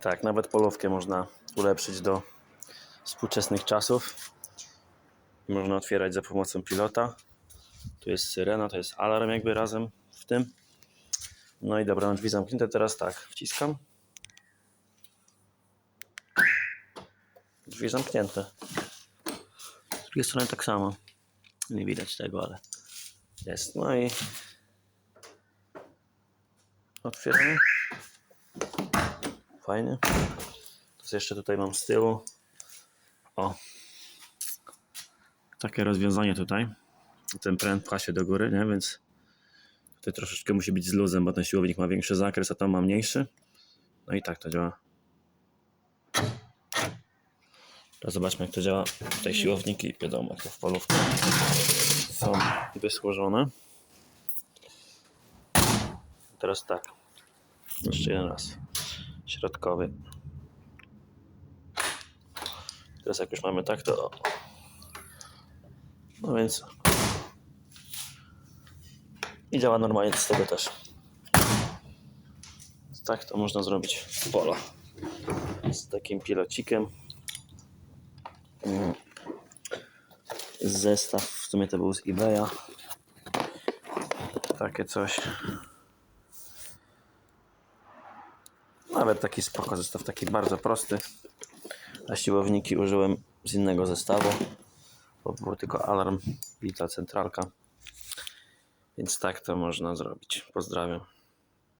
Tak, nawet polówkę można ulepszyć do współczesnych czasów. Można otwierać za pomocą pilota. Tu jest syrena, to jest alarm jakby razem w tym. No i dobra, mam drzwi zamknięte. Teraz tak, wciskam. Drzwi zamknięte. Z drugiej strony tak samo. Nie widać tego, ale jest. No i otwieramy. Fajnie. To jeszcze tutaj mam z tyłu. O. Takie rozwiązanie tutaj. Ten pręt pcha się do góry, nie? Więc tutaj troszeczkę musi być z luzem, bo ten siłownik ma większy zakres, a tam ma mniejszy. No i tak to działa. Teraz zobaczmy jak to działa. Tutaj siłowniki, wiadomo, to w polówce są wysłożone. Teraz tak. Jeszcze jeden raz. Środkowy. Teraz jak już mamy tak, to... No więc... I działa normalnie z tego też. Tak to można zrobić w polo. Z takim pilocikiem. Zestaw, w sumie to był z eBaya. Takie coś. Nawet taki spoko zestaw, taki bardzo prosty. A siłowniki użyłem z innego zestawu, bo był tylko alarm i ta centralka. Więc tak to można zrobić. Pozdrawiam.